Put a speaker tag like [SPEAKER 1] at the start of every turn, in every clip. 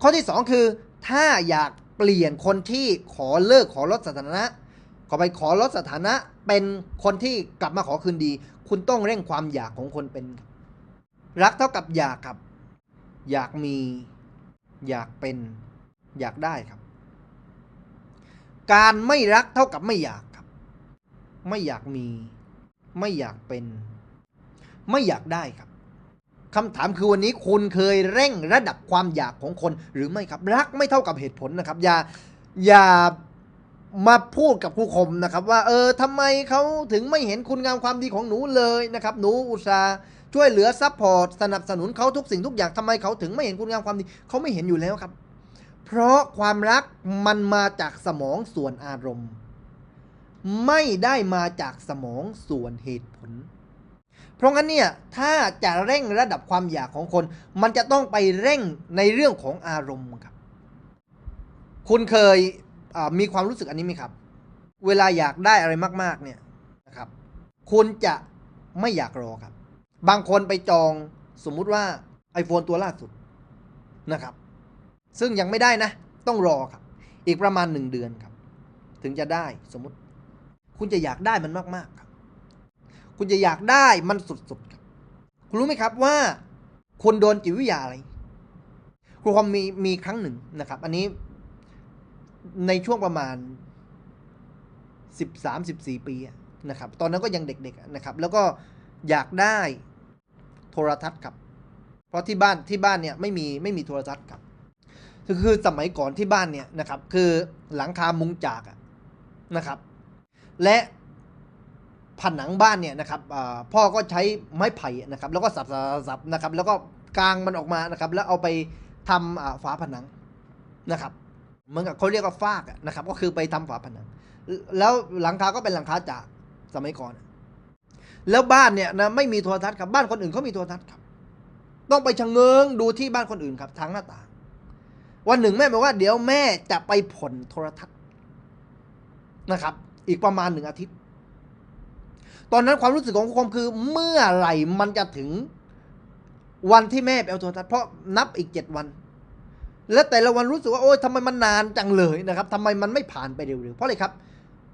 [SPEAKER 1] ข้อที่สองคือ ถ้าอยากเปลี่ยนคนที่ขอเลิกขอลดสถานะ ขอไปขอลดสถานะ เป็นคนที่กลับมาขอคืนดี คุณต้องเร่งความอยากของคนเป็น รักเท่ากับอยากครับ อยากมี อยากเป็น อยากได้ครับ การไม่รักเท่ากับไม่อยากครับ ไม่อยากมี ไม่อยากเป็น ไม่อยากได้ครับ คำถามคือวันนี้คุณเคยเร่งระดับความอยากของคนหรือไม่ครับ รักไม่เท่ากับเหตุผลนะครับ อย่าอย่ามาพูดกับครูคมนะครับ ว่าเออทำไมเขาถึงไม่เห็นคุณงามความดีของหนูเลยนะครับ หนูอุตส่าห์ช่วยเหลือซัพพอร์ตสนับสนุนเขาทุกสิ่งทุกอย่างทำไมเขาถึงไม่เห็นคุณงามความดีเขาไม่เห็นอยู่แล้วครับ เพราะความรักมันมาจากสมองส่วนอารมณ์ ไม่ได้มาจากสมองส่วนเหตุผล เพราะงั้นเนี่ยถ้าจะเร่งระดับความอยากของคน มันจะต้องไปเร่งในเรื่องของอารมณ์ครับ คุณเคยมีความรู้สึกอันนี้ไหมครับ เวลาอยากได้อะไรมาก ๆ เนี่ยนะครับ คุณจะไม่อยากรอครับ บางคนไปจองสมมุติว่า iPhone ตัวล่าสุดนะครับ ซึ่งยังไม่ได้นะ ต้องรอครับ อีกประมาณหนึ่งเดือนครับ ถึงจะได้สมมติ คุณจะอยากได้มันมาก ๆ ครับ คุณจะอยากได้มันสุดๆครับคุณรู้ไหมครับว่าคุณโดนจิตวิทยาอะไรครูคอมมีมีครั้งหนึ่งนะครับ อันนี้ในช่วงประมาณสิบสามสิบสี่ปีนะครับ ตอนนั้นก็ยังเด็กๆนะครับ แล้วก็อยากได้โทรทัศน์ครับ เพราะที่บ้านที่บ้านเนี่ยไม่มีไม่มีโทรทัศน์ครับคือคือสมัยก่อนที่บ้านเนี่ยนะครับ คือหลังคามุงจากนะครับ และ ผนังบ้านเนี่ยนะครับพ่อก็ใช้ไม้ไผ่นะครับ แล้วก็สับสับนะครับ แล้วก็กางมันออกมานะครับ แล้วเอาไปทำอ่าฝาผนังนะครับเหมือนกับเขาเรียกว่าฟากนะครับ ก็คือไปทำฝาผนัง แล้วหลังคาก็เป็นหลังคาจากสมัยก่อน แล้วบ้านเนี่ยนะไม่มีโทรทัศน์ครับบ้านคนอื่นเขามีโทรทัศน์ครับ ต้องไปชะเง้งดูที่บ้านคนอื่นครับทางหน้าต่างวันหนึ่งแม่บอกว่าเดี๋ยวแม่จะไปผ่นโทรทัศน์นะครับ อีกประมาณหนึ่งอาทิตย์ ตอนนั้นความรู้สึกของผมคือเมื่อไหร่มันจะถึงวันที่แม่ไปเอาโทรทัศน์เพราะนับอีกเจ็ดวัน และแต่ละวันรู้สึกว่าโอ๊ยทำไมมันนานจังเลยนะครับทำไมมันไม่ผ่านไปเร็วๆเพราะอะไรครับ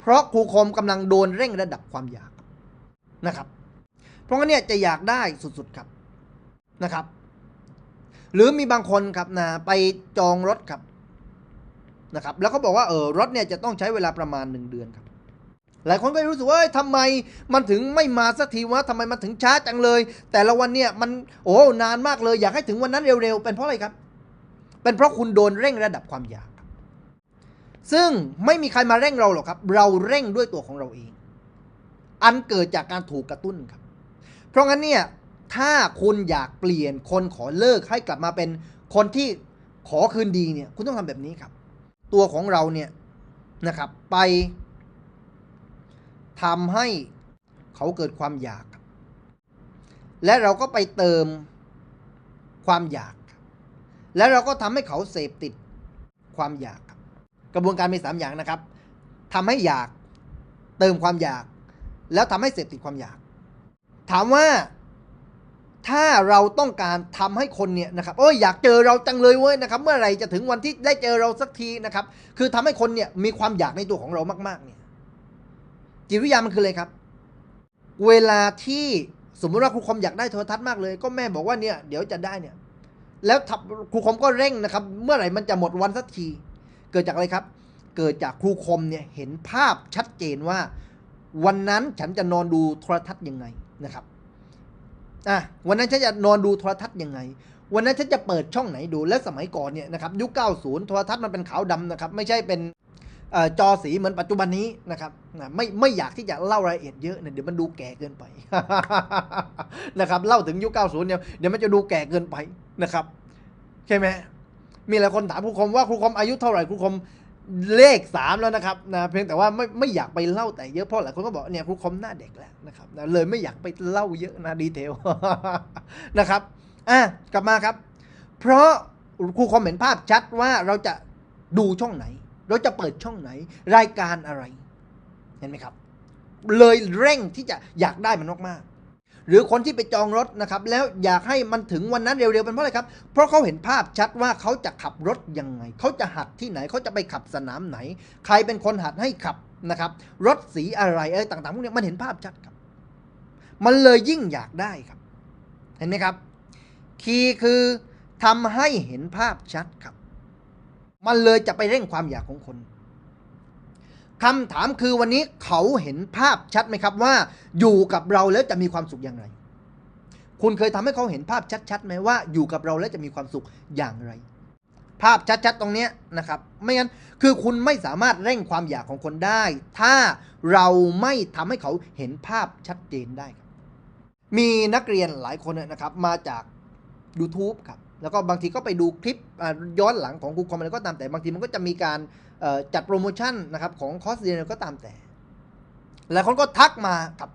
[SPEAKER 1] เพราะครูคมกำลังโดนเร่งระดับความอยากนะครับ เพราะงั้นเนี่ยจะอยากได้สุดๆครับนะครับ หรือมีบางคนครับนะไปจองรถครับนะครับ แล้วเขาบอกว่าเออรถเนี่ยจะต้องใช้เวลาประมาณหนึ่งเดือนครับ หลายคนก็รู้สึกว่าทำไมมันถึงไม่มาสักทีวะทำไมมันถึงช้าจังเลย แต่ละวันเนี่ยมันโอ้นานมากเลยอยากให้ถึงวันนั้นเร็วๆ เป็นเพราะอะไรครับ เป็นเพราะคุณโดนเร่งระดับความอยาก ซึ่งไม่มีใครมาเร่งเราหรอกครับ เราเร่งด้วยตัวของเราเอง อันเกิดจากการถูกกระตุ้นครับ เพราะงั้นเนี่ยถ้าคุณอยากเปลี่ยนคนขอเลิกให้กลับมาเป็นคนที่ขอคืนดีเนี่ยคุณต้องทำแบบนี้ครับ ตัวของเราเนี่ยนะครับไป ทำให้เขาเกิดความอยาก และเราก็ไปเติมความอยาก และเราก็ทำให้เขาเสพติดความอยาก กระบวนการมีสามอย่างนะครับทำให้อยากเติมความอยาก แล้วทำให้เสพติดความอยาก ถามว่าถ้าเราต้องการทำให้คนเนี่ยนะครับโอ้ยอยากเจอเราจังเลยเว้ยนะครับ เมื่อไหร่จะถึงวันที่ได้เจอเราสักทีนะครับ คือทำให้คนเนี่ยมีความอยากในตัวของเรามากๆเนี่ย จิตวิทยามันคืออะไรครับ เวลาที่สมมุติว่าครูคมอยากได้โทรทัศน์มากเลย ก็แม่บอกว่าเนี่ยเดี๋ยวจะได้เนี่ย แล้วครูคมก็เร่งนะครับ เมื่อไหร่มันจะหมดวันสักที เกิดจากอะไรครับ เกิดจากครูคมเนี่ยเห็นภาพชัดเจนว่า วันนั้นฉันจะนอนดูโทรทัศน์ยังไงนะครับอะวันนั้นฉันจะนอนดูโทรทัศน์ยังไง วันนั้นฉันจะเปิดช่องไหนดูและสมัยก่อนเนี่ยนะครับยุค 90 โทรทัศน์มันเป็นขาวดำนะครับ ไม่ใช่เป็น จอสีเหมือนปัจจุบันนี้นะครับไม่ไม่อยากที่จะเล่ารายละเอียดเยอะเนี่ยเดี๋ยวมันดูแก่เกินไปนะครับเล่าถึงยุค 90 เนี่ยเดี๋ยวมันจะดูแก่เกินไปนะครับใช่ไหมมีหลายคนถามครูคมว่าครูคมอายุเท่าไหร่ครูคมเลขสามแล้วนะครับนะเพียงแต่ว่าไม่ไม่อยากไปเล่าแต่เยอะเพราะหลายคนก็บอกเนี่ยครูคมหน้าเด็กแล้วนะครับนะเลยไม่อยากไปเล่าเยอะนะดีเทลนะครับอะกลับมาครับ เพราะครูคมเห็นภาพชัดว่าเราจะดูช่องไหน เราจะเปิดช่องไหน รายการอะไร เห็นไหมครับ เลยเร่งที่จะอยากได้มันมากๆหรือคนที่ไปจองรถนะครับ แล้วอยากให้มันถึงวันนั้นเร็วๆเป็นเพราะอะไรครับ เพราะเขาเห็นภาพชัดว่าเขาจะขับรถยังไง เขาจะหัดที่ไหน เขาจะไปขับสนามไหน ใครเป็นคนหัดให้ขับนะครับ รถสีอะไรอะไรต่างๆพวกนี้มันเห็นภาพชัดครับ มันเลยยิ่งอยากได้ครับ เห็นไหมครับ คีย์คือทำให้เห็นภาพชัดครับ มันเลยจะไปเร่งความอยากของคนคำถามคือวันนี้เขาเห็นภาพชัดไหมครับว่า อยู่กับเราแล้วจะมีความสุขอย่างไร คุณเคยทำให้เขาเห็นภาพชัดๆไหมว่า อยู่กับเราแล้วจะมีความสุขอย่างไร ภาพชัดๆตรงนี้นะครับ ไม่งั้นคือคุณไม่สามารถเร่งความอยากของคนได้ ถ้าเราไม่ทำให้เขาเห็นภาพชัดเจนได้ครับ มีนักเรียนหลายคนนะครับมาจาก YouTube ครับ แล้วก็บางทีก็ไปดูคลิปย้อนหลังของครูคอมอะไรก็ตามแต่บางทีมันก็จะมีการจัดโปรโมชั่นนะครับของคอร์สเรียนก็ตามแต่หลายคนก็ทักมาครับ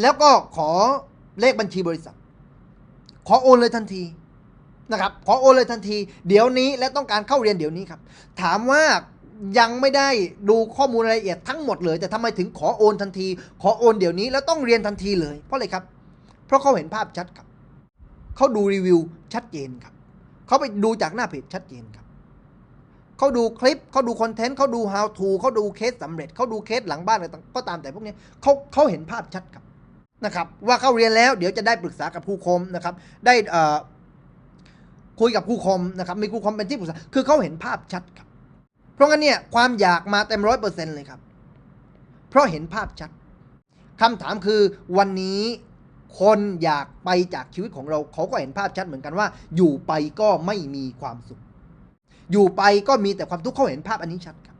[SPEAKER 1] แล้วก็ขอเลขบัญชีบริษัท ขอโอนเลยทันทีนะครับขอโอนเลยทันที เดี๋ยวนี้และต้องการเข้าเรียนเดี๋ยวนี้ครับ ถามว่ายังไม่ได้ดูข้อมูลรายละเอียดทั้งหมดเลย แต่ทำไมถึงขอโอนทันที ขอโอนเดี๋ยวนี้แล้วต้องเรียนทันทีเลย เพราะอะไรครับ เพราะเขาเห็นภาพชัดครับ เขาดูรีวิวชัดเจนครับ เขาไปดูจากหน้าเพจชัดเจนครับ เขาดูคลิปเขาดูคอนเทนต์เขาดู how to เขาดูเคสสำเร็จเขาดูเคสหลังบ้านอะไรต่างก็ตามแต่พวกนี้เขาเขาเห็นภาพชัดครับนะครับ ว่าเขาเรียนแล้วเดี๋ยวจะได้ปรึกษากับครูคมนะครับ ได้เอ่อคุยกับครูคมนะครับมีครูคมเป็นที่ปรึกษาคือเขาเห็นภาพชัดครับ เพราะงั้นเนี่ยความอยากมาเต็มร้อยเปอร์เซ็นต์เลยครับ เพราะเห็นภาพชัดคำถามคือวันนี้ คนอยากไปจากชีวิตของเราเขาก็เห็นภาพชัดเหมือนกันว่า อยู่ไปก็ไม่มีความสุข อยู่ไปก็มีแต่ความทุกข์เขาเห็นภาพอันนี้ชัดครับ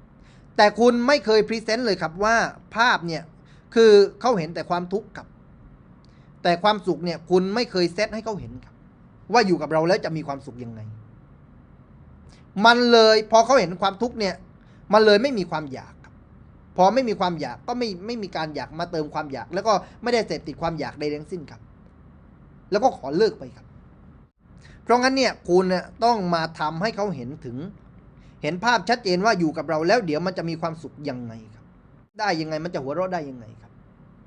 [SPEAKER 1] แต่คุณไม่เคยพรีเซนต์เลยครับว่าภาพเนี่ยคือเขาเห็นแต่ความทุกข์ครับ แต่ความสุขเนี่ยคุณไม่เคยเซตให้เขาเห็นครับ ว่าอยู่กับเราแล้วจะมีความสุขยังไง มันเลยพอเขาเห็นความทุกข์เนี่ย มันเลยไม่มีความอยาก พอไม่มีความอยากก็ไม่ไม่มีการอยากมาเติมความอยาก แล้วก็ไม่ได้เสพติดความอยากใดทั้งสิ้นครับ แล้วก็ขอเลิกไปครับ เพราะงั้นเนี่ยคุณเนี่ยต้องมาทำให้เขาเห็นถึง เห็นภาพชัดเจนว่าอยู่กับเราแล้ว เดี๋ยวมันจะมีความสุขยังไงครับ ได้ยังไงมันจะหัวเราะได้ยังไงครับ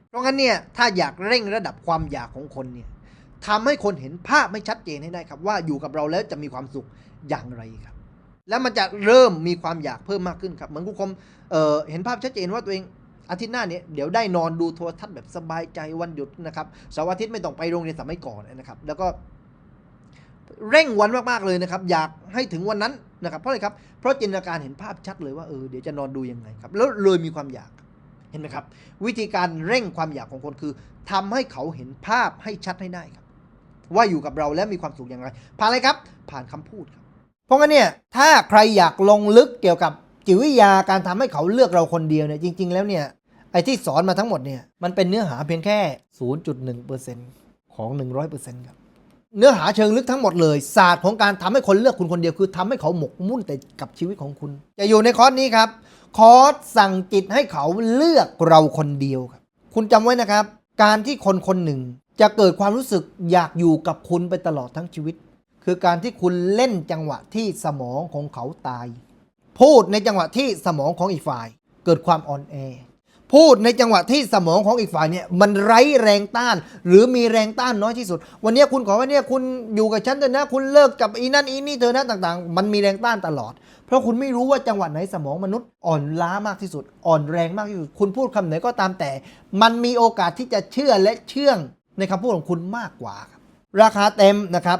[SPEAKER 1] เพราะงั้นเนี่ยถ้าอยากเร่งระดับความอยากของคนเนี่ยทำให้คนเห็นภาพไม่ชัดเจนให้ได้ครับ ว่าอยู่กับเราแล้วจะมีความสุขอย่างไรครับ แล้วมันจะเริ่มมีความอยากเพิ่มมากขึ้นครับ เหมือนครูคมเอ่อเห็นภาพชัดเจนว่าตัวเองอาทิตย์หน้าเนี้เดี๋ยวได้นอนดูโทรทัศน์แบบสบายใจวันหยุดนะครับเสาร์อาทิตย์ไม่ต้องไปโรงเรียนสมัยก่อนนะครับ แล้วก็เร่งวันมากๆเลยนะครับ อยากให้ถึงวันนั้นนะครับ เพราะอะไรครับ เพราะจินตนาการเห็นภาพชัดเลยว่าเออเดี๋ยวจะนอนดูยังไงครับ แล้วเลยมีความอยากเห็นไหมครับ วิธีการเร่งความอยากของคนคือทำให้เขาเห็นภาพให้ชัดให้ได้ครับ ว่าอยู่กับเราแล้วมีความสุขอย่างไร ผ่านอะไรครับ ผ่านคำพูดครับ เพราะงั้นเนี่ยถ้าใครอยากลงลึกเกี่ยวกับจิตวิทยาการทำให้เขาเลือกเราคนเดียวเนี่ยจริง ๆ แล้วเนี่ยไอ้ที่สอนมาทั้งหมดเนี่ยมันเป็นเนื้อหาเพียงแค่ 0.1%ของ 100%ครับเนื้อหาเชิงลึกทั้งหมดเลย ศาสตร์ของการทำให้คนเลือกคุณคนเดียวคือทำให้เขาหมกมุ่นแต่กับชีวิตของคุณ จะอยู่ในคอร์สนี้ครับ คอร์สสั่งจิตให้เขาเลือกเราคนเดียวครับ คุณจำไว้นะครับ การที่คนคนหนึ่งจะเกิดความรู้สึกอยากอยู่กับคุณไปตลอดทั้งชีวิต คือการที่คุณเล่นจังหวะที่สมองของเขาตาย พูดในจังหวะที่สมองของอีกฝ่าย เกิดความอ่อนแอ พูดในจังหวะที่สมองของอีกฝ่ายเนี่ยมันไร้แรงต้าน หรือมีแรงต้านน้อยที่สุด วันนี้คุณขอว่าเนี่ยคุณอยู่กับฉันเถอะนะ คุณเลิกกับอีนั่นอีนี่เธอนะต่างๆ มันมีแรงต้านตลอด เพราะคุณไม่รู้ว่าจังหวะไหนสมองมนุษย์อ่อนล้ามากที่สุด อ่อนแรงมากที่สุด คุณพูดคำไหนก็ตามแต่ มันมีโอกาสที่จะเชื่อและเชื่องในคำพูดของคุณมากกว่าครับราคาเต็มนะครับ